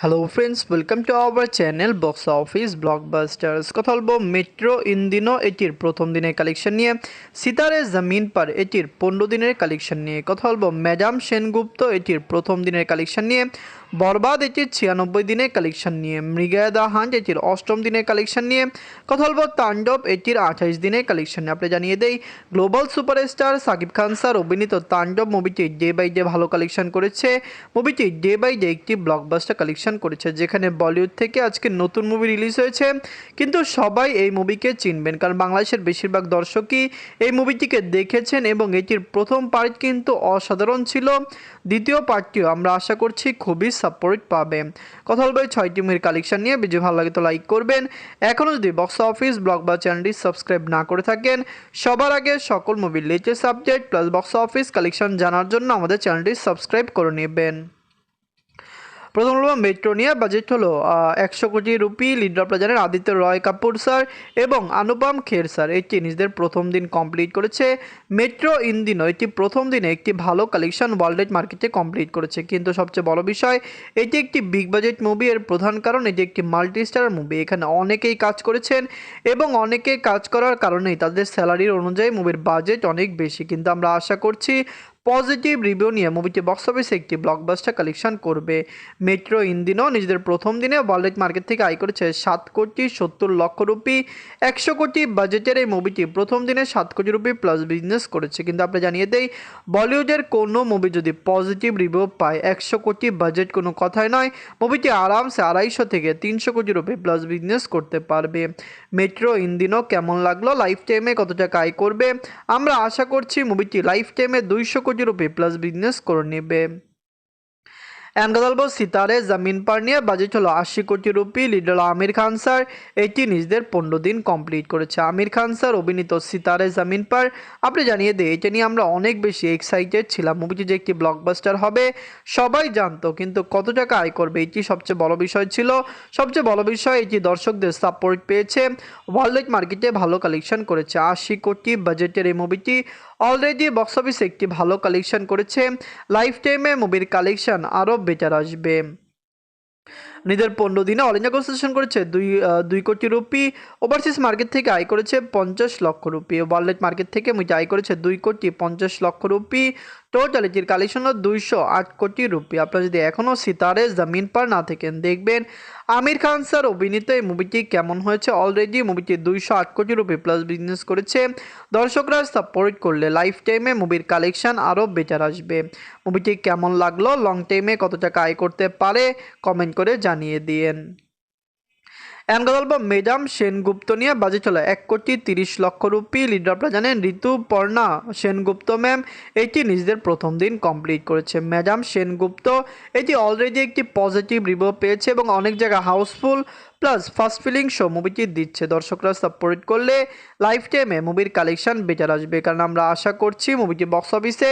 Hello friends welcome to our channel box office blockbusters কথা বলব metro in দিনও এটির প্রথম দিনের কালেকশন নিয়ে। সিতারে জমিন পার এটির পনেরো দিনের কালেকশন নিয়ে। কথা বলব ম্যাডাম সেনগুপ্ত এটির প্রথম দিনের কালেকশন নিয়ে। বরবাদ এটির ছিয়ানব্বই দিনের কালেকশন নিয়ে। মৃগয়া দা এটির অষ্টম দিনের কালেকশন নিয়ে। কথা বলব তাণ্ডব এটির আঠাইশ দিনের কালেকশন নিয়ে। আপনি জানিয়ে দেই global superstar Shakib Khan sir অভিনীত তাণ্ডব মুভিটি ডে বাই ডে ভালো কালেকশন করেছে। মুভিটি ডে বাই ডে একটি ব্লকবাস্টার কালেকশন করেছে, যেখানে বলিউড থেকে আজকে নতুন মুভি রিলিজ হয়েছে। কিন্তু সবাই এই মুভিকে চিনবেন, কারণ বাংলাদেশের বেশিরভাগ দর্শকই এই মুভিটিকে দেখেছেন এবং এটির প্রথম পার্ট কিন্তু অসাধারণ ছিল। দ্বিতীয় পার্টটিও আমরা আশা করছি খুবই সাপোর্ট পাবে। কথা বলব ছয়টি মুভির কালেকশন নিয়ে। ভিডিও ভালো লাগে তো লাইক করবেন। এখনও যদি বক্স অফিস ব্লগ বা চ্যানেলটি সাবস্ক্রাইব না করে থাকেন, সবার আগে সকল মুভির latest update plus box office collection জানার জন্য আমাদের চ্যানেলটি সাবস্ক্রাইব করে নেবেন। প্রথম হলো মেট্রো নিয়ে বাজেট হলো একশো কোটি রুপি লিডার আপনারা আদিত্য রয় কাপুর স্যার এবং অনুপম খের স্যার এটি নিজেদের প্রথম দিন কমপ্লিট করেছে। মেট্রো ইন দিনও এটি প্রথম দিনে একটি ভালো কালেকশন ওয়ার্ল্ড মার্কেটে কমপ্লিট করেছে। কিন্তু সবচেয়ে বড় বিষয়, এটি একটি বিগ বাজেট মুভি এর প্রধান কারণ, এটি একটি মাল্টি স্টার মুভি এখানে অনেকেই কাজ করেছেন এবং অনেকে কাজ করার কারণেই তাদের স্যালারির অনুযায়ী মুভির বাজেট অনেক বেশি। কিন্তু আমরা আশা করছি পজিটিভ রিভিউ নিয়ে মুভিটি বক্স অফিসে একটি ব্লকবাস্টার কালেকশন করবে। মেট্রো ইন্দিনও নিজেদের প্রথম দিনে ওয়ার্ল্ড মার্কেট থেকে আয় করেছে সাত কোটি সত্তর লক্ষ রুপি। একশো কোটি বাজেটের এই মুভিটি প্রথম দিনে সাত কোটি রুপি প্লাস বিজনেস করেছে। কিন্তু আপনি জানিয়ে দেই, বলিউডের কোনো মুভি যদি পজিটিভ রিভিউ পায়, একশো কোটি বাজেট কোনো কথাই নয়। মুভিটি আরামসে আড়াইশো থেকে তিনশো কোটি রুপি প্লাস বিজনেস করতে পারবে। মেট্রো ইন্দিনও কেমন লাগল? লাইফ টাইমে কত টাকা আয় করবে? আমরা আশা করছি মুভিটি লাইফ টাইমে দুইশো কোটি প্লাস বিজনেস করে নেবে। অ্যান্ড কথা সিতারে জামিন পার নিয়ে বাজেট হলো আশি কোটি rupee. Leader Aamir Khan sir. এটি নিজেদের পনেরো দিন কমপ্লিট করেছে। আমির খান স্যার, অভিনীত সিতারে জামিন পার। আপনি জানিয়ে দিই, এটা নিয়ে আমরা অনেক বেশি এক্সাইটেড ছিলাম। মুভিটি যে একটি ব্লকবাস্টার হবে, সবাই জানতো, কিন্তু কত টাকা আয় করবে, এটি সবচেয়ে বড় বিষয় ছিল। সবচেয়ে বড় বিষয়, এটি দর্শকদের সাপোর্ট পেয়েছে। ওয়ার্ল্ড মার্কেটে ভালো কালেকশন করেছে। আশি কোটি বাজেটের এই মুভিটি। অলরেডি বক্স অফিসে একটি ভালো কালেকশন করেছে। লাইফ টাইমে মুভির কালেকশন আরও বেটার আসবে। নিজের পনেরো দিনে অল ইন্ডিয়া কনসেশন করেছে দুই দুই কোটি রুপি। ওভারসিজ মার্কেট থেকে আয় করেছে পঞ্চাশ লক্ষ রুপি। ওয়ার্ল্ড মার্কেট থেকে মুইটা আয় করেছে দুই কোটি পঞ্চাশ লক্ষ রুপি। টোটাল এটির কালেকশন হলো দুইশো আট কোটি রুপি। আপনারা যদি এখনও সিতারে জামিন পার না থাকেন, দেখবেন আমির খান স্যার অভিনীত এই মুভিটি কেমন হয়েছে। অলরেডি মুভিটি দুইশো আট কোটি রুপি প্লাস বিজনেস করেছে। দর্শকরা সাপোর্ট করলে লাইফ টাইমে মুভির কালেকশন আরও বেটার আসবে। মুভিটি কেমন লাগল? লং টাইমে কত টাকা আয় করতে পারে? কমেন্ট করে জানিয়ে দিয়েন। বলব ম্যাডাম সেনগুপ্ত নিয়ে বাজে চলে। এক কোটি তিরিশ লক্ষ রুপি লিডার আপনারা জানেন, ঋতুপর্ণা সেনগুপ্ত ম্যাম এটি নিজেদের প্রথম দিন কমপ্লিট করেছে। ম্যাডাম সেনগুপ্ত এটি অলরেডি একটি পজিটিভ রিভিউ পেয়েছে এবং অনেক জায়গায় housefull plus first filling show মুভিটি দিচ্ছে। দর্শকরা সাপোর্ট করলে লাইফ টাইমে মুভির কালেকশন বেটার আসবে। কারণ আমরা আশা করছি মুভিটি বক্স অফিসে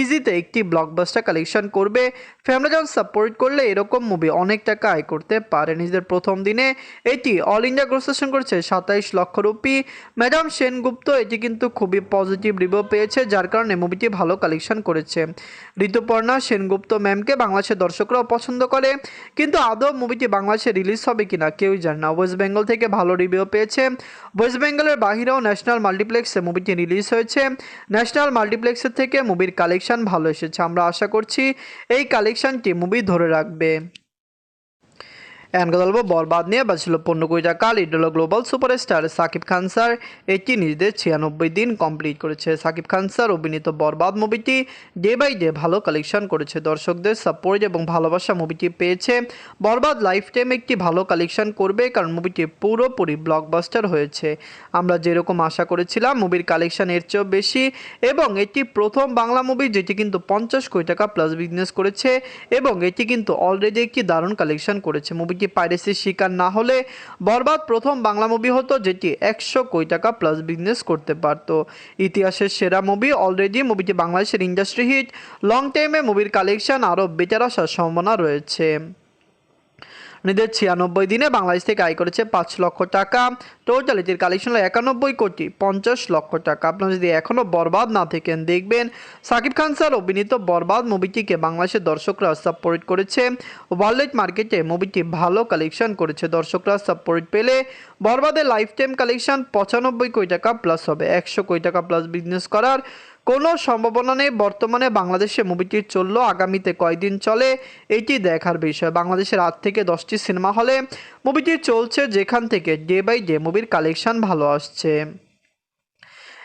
ইজিতে একটি ব্লকবাস্টার কালেকশন করবে। ফ্যামিলি ফ্যামিলিজন সাপোর্ট করলে এরকম মুভি অনেক টাকা আয় করতে পারে। নিজেদের প্রথম দিনে এটি অল ইন্ডিয়া গ্রোসেশন করছে সাতাইশ লক্ষ রুপি। ম্যাডাম সেনগুপ্ত এটি কিন্তু খুবই পজিটিভ রিভিউ পেয়েছে, যার কারণে মুভিটি ভালো কালেকশন করেছে। ঋতুপর্ণা সেনগুপ্ত ম্যামকে বাংলাদেশের দর্শকরাও পছন্দ করে। কিন্তু আদৌ মুভিটি বাংলাদেশে রিলিজ হবে কিনা কেউই জানে না। ওয়েস্ট বেঙ্গল থেকে ভালো রিভিউ পেয়েছে। ওয়েস্ট বেঙ্গলের বাহিরেও ন্যাশনাল মাল্টিপ্লেক্সে মুভিটি রিলিজ হয়েছে। ন্যাশনাল মাল্টিপ্লেক্সের থেকে মুভির কালেকশন ভালো এসেছে। আমরা আশা করছি এই কালেকশনটি মুভি ধরে রাখবে। এনকা বলব বরবাদ নিয়ে বাঁচল পনেরো কোটি টাকা little global superstar Shakib Khan sir এটি নিজেদের ছিয়ানব্বই দিন কমপ্লিট করেছে। সাকিব খান স্যার অভিনীত বরবাদ মুভিটি ডে বাই ডে ভালো কালেকশন করেছে। দর্শকদের সাপোর্ট এবং ভালোবাসা মুভিটি পেয়েছে। বরবাদ লাইফ টাইম একটি ভালো কালেকশন করবে কারণ মুভিটি পুরোপুরি ব্লকবাস্টার হয়েছে। আমরা যেরকম আশা করেছিলাম মুভির কালেকশন এর চেয়েও বেশি এবং এটি প্রথম বাংলা মুভি যেটি কিন্তু পঞ্চাশ কোটি টাকা প্লাস বিজনেস করেছে এবং এটি কিন্তু অলরেডি একটি দারুণ কালেকশন করেছে। মুভিটি পাইরেসির শিকার না হলে বরবাদ প্রথম বাংলা মুভি হতো, যেটি একশো কোটি টাকা প্লাস বিজনেস করতে পারত। ইতিহাসের সেরা মুভি অলরেডি মুভিটি বাংলাদেশের ইন্ডাস্ট্রি হিট লং টাইমে মুভির কালেকশন আরও বেটার আসার সম্ভাবনা রয়েছে। নিজের ছিয়ানব্বই দিনে বাংলাদেশ থেকে আয় করেছে পাঁচ লক্ষ টাকা। টোটাল এটির কালেকশন হলো একানব্বই কোটি পঞ্চাশ লক্ষ টাকা। আপনারা যদি এখনও বরবাদ না থেকেন, দেখবেন সাকিব খান স্যার অভিনীত বরবাদ মুভিটিকে বাংলাদেশের দর্শকরা সাপোর্ট করেছে। ওয়ার্ল্ড মার্কেটে মুভিটি ভালো কালেকশন করেছে। দর্শকরা সাপোর্ট পেলে বরবাদের লাইফ টাইম কালেকশন পঁচানব্বই কোটি টাকা প্লাস হবে। একশো কোটি টাকা প্লাস বিজনেস করার কোনো সম্ভাবনা নেই। বর্তমানে বাংলাদেশে মুভিটি চলল। আগামীতে কয়দিন চলে এটি দেখার বিষয়। বাংলাদেশের আট থেকে দশটি সিনেমা হলে মুভিটি চলছে যেখান থেকে ডে বাই ডে মুভির কালেকশন ভালো আসছে।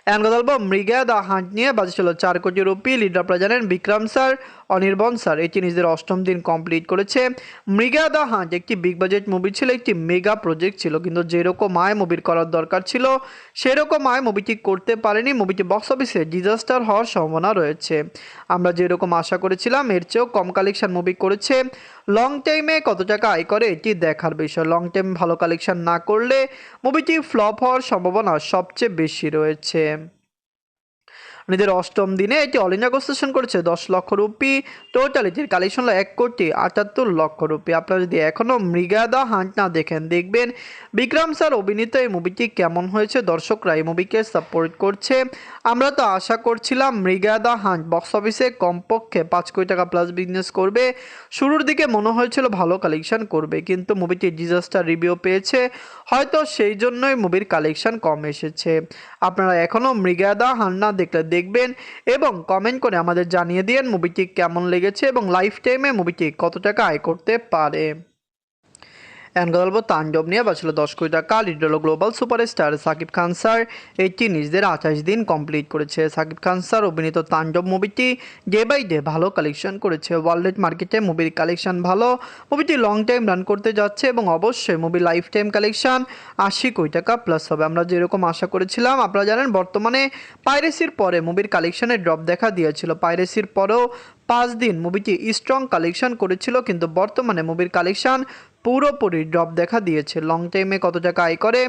অ্যান্ড মৃগা দা হাঁট নিয়ে বাজে ছিল চার কোটি রুপি। লিডার আপনারা বিক্রম স্যার অনির্বন স্যার, এটি নিজেদের অষ্টম দিন কমপ্লিট করেছে। মৃগা দ্য হান্ট একটি বিগ বাজেট মুভি ছিল, একটি মেগা প্রজেক্ট ছিল, কিন্তু যেরকম আয় মুভির করার দরকার ছিল, সেরকম আয় মুভিটি করতে পারেনি। মুভিটি বক্স অফিসে ডিজাস্টার হওয়ার সম্ভাবনা রয়েছে। আমরা যেরকম আশা করেছিলাম, এর চেয়েও কম কালেকশন মুভি করেছে। লং টাইমে কত টাকা আয় করে, এটি দেখার বিষয়। লং টাইম ভালো কালেকশন না করলে মুভিটি ফ্লপ হওয়ার সম্ভাবনা সবচেয়ে বেশি রয়েছে। নিজের অষ্টম দিনে এটি অল ইন্ডিয়া কনস্ট্রাকশন করেছে। দশ লক্ষ রুপি টোটাল এটির কালেকশন হলো এক কোটি আটাত্তর লক্ষ রুপি। আপনারা যদি এখনও মৃগাদা হান্ট না দেখেন, দেখবেন বিক্রম স্যার অভিনীত এই মুভিটি কেমন হয়েছে? দর্শকরা এই মুভিকে সাপোর্ট করছে। আমরা তো আশা করছিলাম মৃগাদা হান্ট বক্স অফিসে কমপক্ষে পাঁচ কোটি টাকা প্লাস বিজনেস করবে। শুরুর দিকে মনে হয়েছিল ভালো কালেকশন করবে, কিন্তু মুভিটি ডিজাস্টার রিভিউ পেয়েছে। হয়তো সেই জন্যই মুভির কালেকশন কম এসেছে। আপনারা এখনও মৃগাদা হান না দেখলে দেখবেন এবং কমেন্ট করে আমাদের জানিয়ে দিন মুভিটি কেমন লেগেছে এবং লাইফ টাইমে মুভিটি কত টাকা আয় করতে পারে। এখন কথা তাণ্ডব নিয়ে বাঁচলো দশ কোটি টাকা। লিড হলো global superstar Shakib Khan sir এইটি নিজেদের আঠাশ দিন কমপ্লিট করেছে। সাকিব খান স্যার অভিনীত তাণ্ডব মুভিটি ডে বাই ডে ভালো কালেকশন করেছে। ওয়ার্ল্ড মার্কেটে মুভির কালেকশন ভালো, মুভিটি লং টাইম রান করতে যাচ্ছে এবং অবশ্যই মুভি লাইফ টাইম কালেকশন আশি কোটি টাকা প্লাস হবে। আমরা যেরকম আশা করেছিলাম, আপনারা জানেন বর্তমানে পাইরেসির পরে মুভির কালেকশনে ড্রপ দেখা দিয়েছিল। পাইরেসির পরেও পাঁচ দিন মুভিটি স্ট্রং কালেকশন করেছিল, কিন্তু বর্তমানে মুভির কালেকশন পুরোপুরি ড্রপ দেখা দিয়েছে। লং টাইমে কত টাকা আয় করে?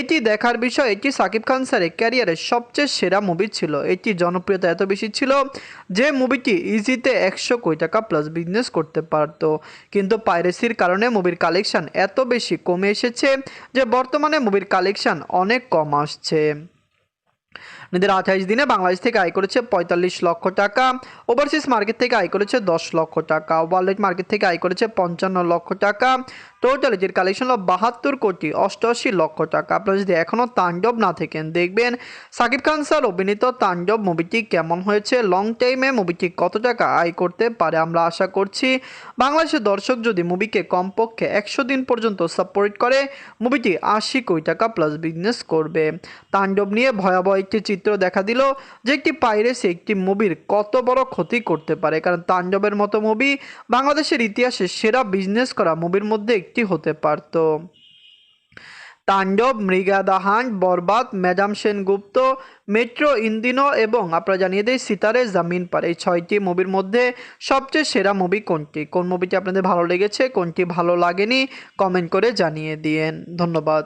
এটি দেখার বিষয়, এটি সাকিব খান স্যারের ক্যারিয়ারের সবচেয়ে সেরা মুভি ছিল। এটি জনপ্রিয়তা এত বেশি ছিল যে মুভিটি ইজিতে একশো কোটি টাকা প্লাস বিজনেস করতে পারতো। কিন্তু পাইরেসির কারণে মুভির কালেকশন এত বেশি কমে এসেছে যে বর্তমানে মুভির কালেকশন অনেক কম আসছে। নিজের আঠাইশ দিনে বাংলাদেশ থেকে আয় করেছে পঁয়তাল্লিশ লক্ষ টাকা। ওভারসিজ মার্কেট থেকে আয় করেছে দশ লক্ষ টাকা। ওয়ার্ল্ড মার্কেট থেকে আয় করেছে পঞ্চান্ন লক্ষ টাকা। টোটাল এটির কালেকশন হলো বাহাত্তর কোটি অষ্টআশি লক্ষ টাকা। আপনারা যদি এখনও তাণ্ডব না থাকেন, দেখবেন সাকিব খান স্যার অভিনীত তাণ্ডব মুভিটি কেমন হয়েছে লং টাইমে মুভিটি কত টাকা আয় করতে পারে আমরা আশা করছি। বাংলাদেশের দর্শক যদি মুভিকে কমপক্ষে একশো দিন পর্যন্ত সাপোর্ট করে মুভিটি আশি কোটি টাকা প্লাস বিজনেস করবে। তাণ্ডব নিয়ে ভয়াবহ একটি চিত্র দেখা দিল, যে একটি পাইরেসি একটি মুভির কত বড় ক্ষতি করতে পারে। কারণ তাণ্ডবের মতো মুভি বাংলাদেশের ইতিহাসে সেরা বিজনেস করা মুভির মধ্যে একটি হতে পারত। Taandob Mriga the hunt Borbaad madam Sengupta, Metro, ইন্দিনো এবং আপনারা জানিয়ে দেয় সিতারে জামিন পার। এই ছয়টি মুভির মধ্যে সবচেয়ে সেরা মুভি কোনটি? কোন মুভিটি আপনাদের ভালো লেগেছে, কোনটি ভালো লাগেনি কমেন্ট করে জানিয়ে দিয়েন। ধন্যবাদ।